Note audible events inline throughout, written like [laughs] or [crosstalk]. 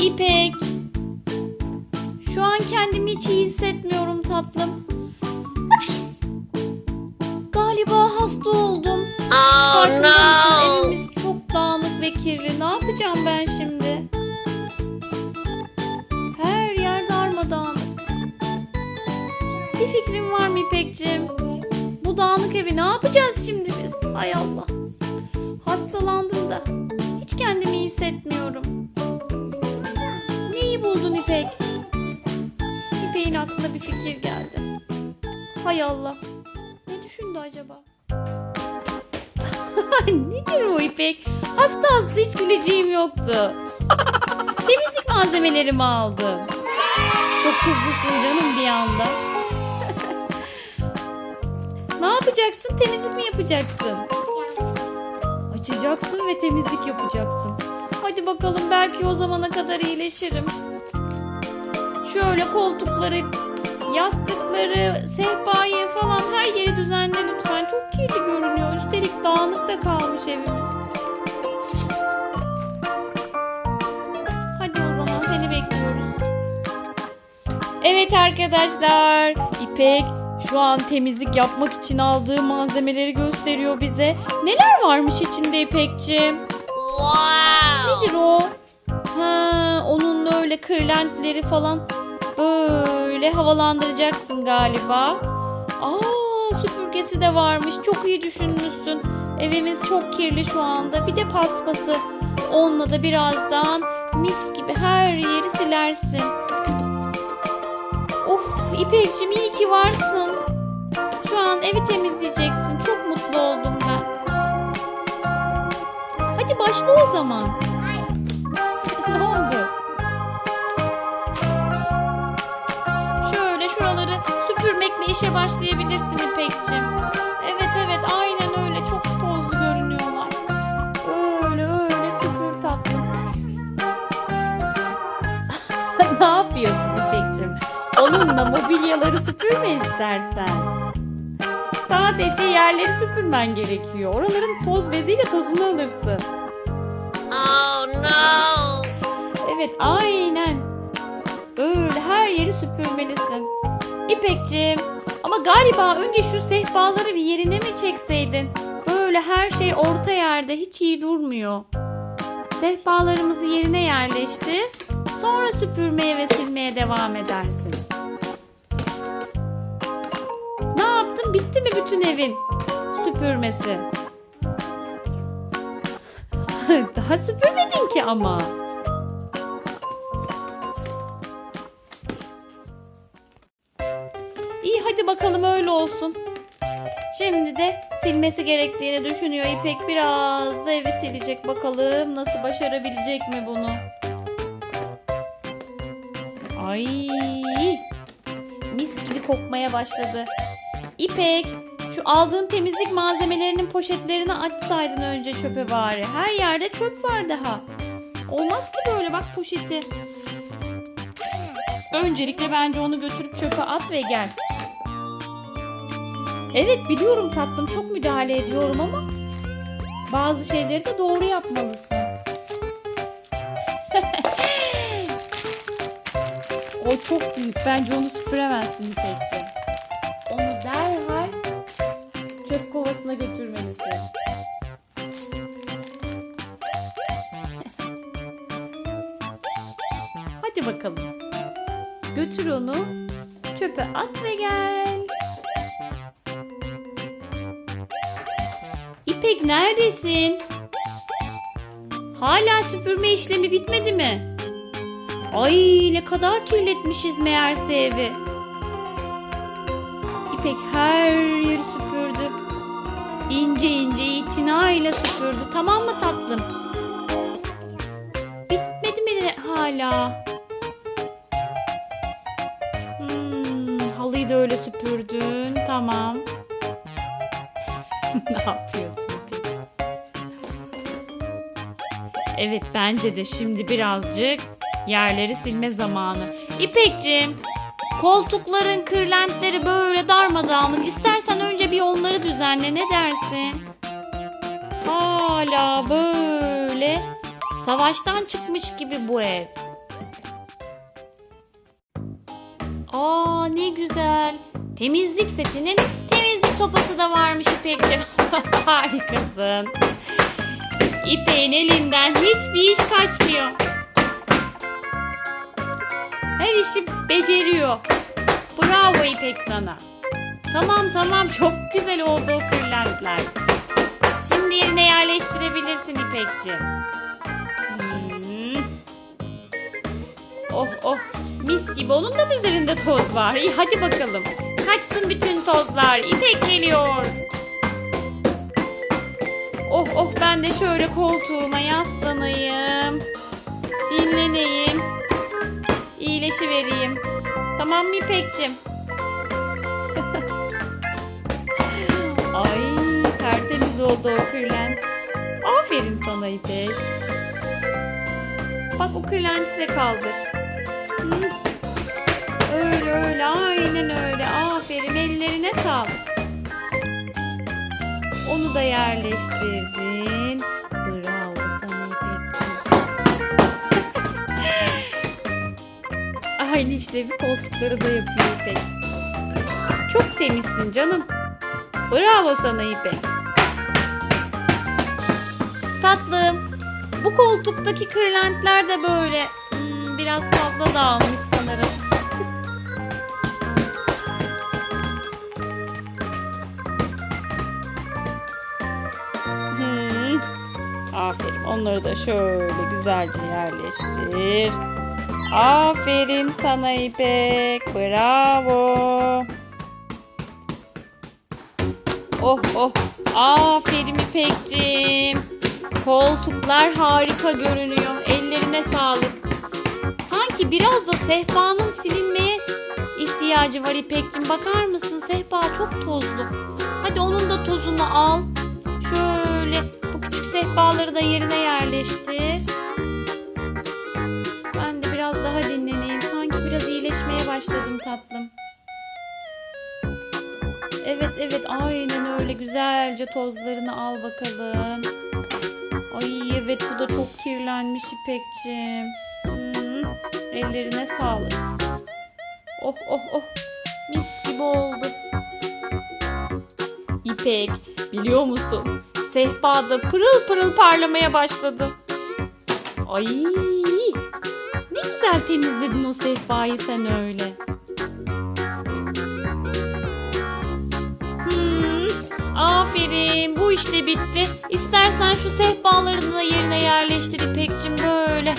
İpek. Şu an kendimi hiç iyi hissetmiyorum tatlım. Galiba hasta oldum. Oh no! Evimiz çok dağınık ve kirli. Ne yapacağım ben şimdi? Her yer darmadağınık. Bir fikrin var mı İpekciğim? Bu dağınık evi ne yapacağız şimdi biz? Hay Allah. Hastalandım da. Hiç kendimi iyi hissetmiyorum. Buldun İpek? İpek'in aklına bir fikir geldi. Hay Allah. Ne düşündü acaba? [laughs] Nedir o İpek? Hasta hasta hiç güleceğim yoktu. [laughs] Temizlik malzemelerimi aldım. Çok kızlısın canım bir anda. [laughs] ne yapacaksın? Temizlik mi yapacaksın? Açacaksın ve temizlik yapacaksın. Hadi bakalım belki o zamana kadar iyileşirim. Şöyle koltukları, yastıkları, sehpayı falan her yeri düzenle lütfen. Çok kirli görünüyor. Üstelik dağınık da kalmış evimiz. Hadi o zaman seni bekliyoruz. Evet arkadaşlar. İpek şu an temizlik yapmak için aldığı malzemeleri gösteriyor bize. Neler varmış içinde İpekciğim? Wow! Nedir o? Ha, onun öyle kırlentleri falan böyle havalandıracaksın galiba. Aa, süpürgesi de varmış. Çok iyi düşünmüşsün. Evimiz çok kirli şu anda. Bir de paspası. Onunla da birazdan mis gibi her yeri silersin. Oh, İpekciğim iyi ki varsın. Şu an evi temizleyeceksin. Çok mutlu oldum ben. Hadi başla o zaman. İşe başlayabilirsin İpekciğim. Evet evet aynen öyle çok tozlu görünüyorlar. Öyle öyle süpür tatlım. [laughs] ne yapıyorsun İpekciğim? Onunla mobilyaları süpürme istersen. Sadece yerleri süpürmen gerekiyor. Oraların toz beziyle tozunu alırsın. Oh no! Evet aynen. Öyle her yeri süpürmelisin. İpekciğim ama galiba önce şu sehpaları bir yerine mi çekseydin? Böyle her şey orta yerde hiç iyi durmuyor. Sehpalarımızı yerine yerleştir. Sonra süpürmeye ve silmeye devam edersin. Ne yaptın? Bitti mi bütün evin süpürmesi? [laughs] Daha süpürmedin ki ama. İyi hadi bakalım öyle olsun. Şimdi de silmesi gerektiğini düşünüyor İpek. Biraz da evi silecek bakalım. Nasıl başarabilecek mi bunu? Ay mis gibi kokmaya başladı. İpek şu aldığın temizlik malzemelerinin poşetlerini açsaydın önce çöpe bari. Her yerde çöp var daha. Olmaz ki böyle bak poşeti. Öncelikle bence onu götürüp çöpe at ve gel. Evet biliyorum tatlım çok müdahale ediyorum ama bazı şeyleri de doğru yapmalısın. [laughs] o çok büyük. Bence onu süpüremezsin İpekciğim. Onu derhal çöp kovasına götürmelisin. [laughs] Hadi bakalım. Götür onu çöpe at ve gel. İpek neredesin? Hala süpürme işlemi bitmedi mi? Ay ne kadar kirletmişiz meğerse evi. İpek her yeri süpürdü. İnce ince itinayla süpürdü. Tamam mı tatlım? Bitmedi mi hala? Hmm, halıyı da öyle süpürdün. Tamam. [laughs] ne yapıyorsun Evet bence de şimdi birazcık yerleri silme zamanı. İpek'cim koltukların kırlentleri böyle darmadağınlık. İstersen önce bir onları düzenle ne dersin? Hala böyle savaştan çıkmış gibi bu ev. Aa ne güzel. Temizlik setinin temizlik sopası da varmış İpek'cim. [laughs] Harikasın. İpek'in elinden hiçbir iş kaçmıyor. Her işi beceriyor. Bravo İpek sana. Tamam tamam çok güzel oldu o kırlentler. Şimdi yerine yerleştirebilirsin İpek'ciğim. Hmm. Oh oh mis gibi onun da üzerinde toz var? İyi hadi bakalım. Kaçsın bütün tozlar. İpek geliyor. Oh oh ben de şöyle koltuğuma yaslanayım. Dinleneyim. İyileşivereyim. Tamam mı İpek'cim? [laughs] Ay tertemiz oldu o kırlent. Aferin sana İpek. Bak o kırlenti de kaldır. Hı. Öyle öyle aynen öyle. Aferin ellerine sağlık. Onu da yerleştirdin. Bravo sana İpekciğim. [laughs] Aynı işlevi koltukları da yapıyor İpek. Çok temizsin canım. Bravo sana İpek. Tatlım, bu koltuktaki kırlentler de böyle hmm, biraz fazla dağılmış sanırım. Onları da şöyle güzelce yerleştir. Aferin sana İpek. Bravo. Oh oh. Aferin İpekciğim. Koltuklar harika görünüyor. Ellerine sağlık. Sanki biraz da sehpanın silinmeye ihtiyacı var İpekciğim. Bakar mısın? Sehpa çok tozlu. Hadi onun da tozunu al. Sehpaları da yerine yerleştir. Ben de biraz daha dinleneyim. Sanki biraz iyileşmeye başladım tatlım. Evet evet aynen öyle güzelce tozlarını al bakalım. Ay evet bu da çok kirlenmiş İpekçim. Hmm, ellerine sağlık. Oh oh oh mis gibi oldu. İpek biliyor musun? Sehpada pırıl pırıl parlamaya başladı. Ay ne güzel temizledin o sehpayı sen öyle. Hmm, aferin bu işte bitti. İstersen şu sehpalarını da yerine yerleştir İpekçim böyle.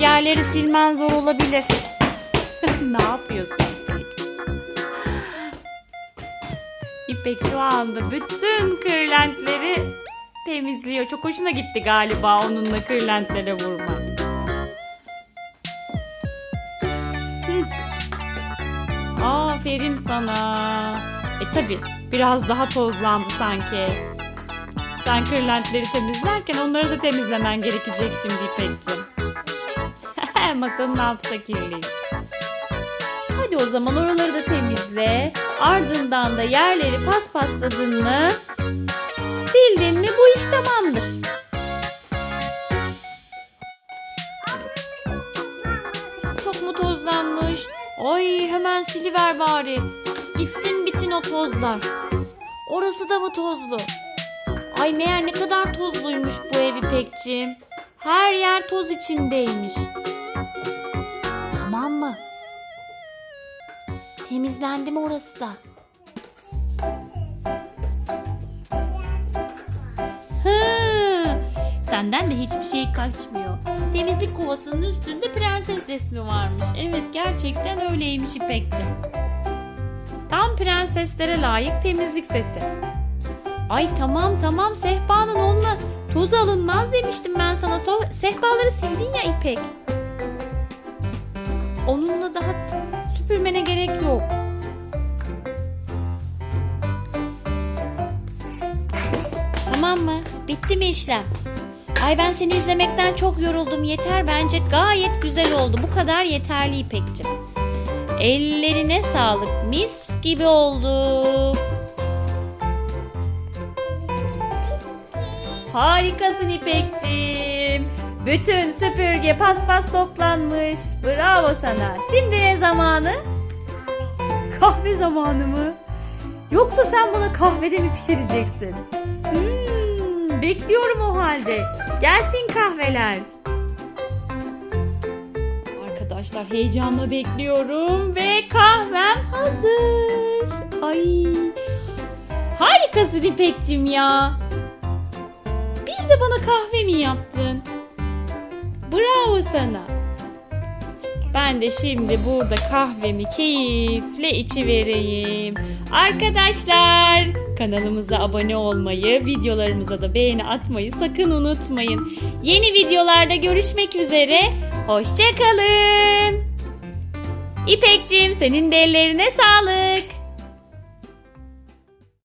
Yerleri silmen zor olabilir. [laughs] ne yapıyorsun? İpek şu anda bütün kırlentleri temizliyor. Çok hoşuna gitti galiba onunla kırlentlere vurma. Aferin sana. E tabi biraz daha tozlandı sanki. Sen kırlentleri temizlerken onları da temizlemen gerekecek şimdi İpek'ciğim. [laughs] Masanın altı da kirliymiş. Hadi o zaman oraları da temizle. Ardından da yerleri paspasladın mı? Mi bu iş tamamdır. Çok mu tozlanmış? Ay hemen siliver bari. Gitsin bitin o tozlar. Orası da mı tozlu? Ay meğer ne kadar tozluymuş bu ev İpekciğim. Her yer toz içindeymiş. Tamam mı? Temizlendi mi orası da? Senden de hiçbir şey kaçmıyor. Temizlik kovasının üstünde prenses resmi varmış. Evet gerçekten öyleymiş İpekciğim. Tam prenseslere layık temizlik seti. Ay tamam tamam sehpanın onunla toz alınmaz demiştim ben sana. Sehpaları sildin ya İpek. Onunla daha süpürmene gerek yok. Tamam mı? Bitti mi işlem? Ay ben seni izlemekten çok yoruldum. Yeter bence gayet güzel oldu. Bu kadar yeterli İpek'cim. Ellerine sağlık. Mis gibi oldu. Harikasın İpek'cim. Bütün süpürge paspas toplanmış. Bravo sana. Şimdi ne zamanı? Kahve zamanı mı? Yoksa sen bana kahvede mi pişireceksin? Hmm, bekliyorum o halde. Gelsin kahveler. Arkadaşlar heyecanla bekliyorum ve kahvem hazır. Ay. Harikasın İpek'cim ya. Bir de bana kahve mi yaptın? Bravo sana. Ben de şimdi burada kahvemi keyifle içi vereyim. Arkadaşlar kanalımıza abone olmayı, videolarımıza da beğeni atmayı sakın unutmayın. Yeni videolarda görüşmek üzere. Hoşçakalın. İpekçim senin de ellerine sağlık.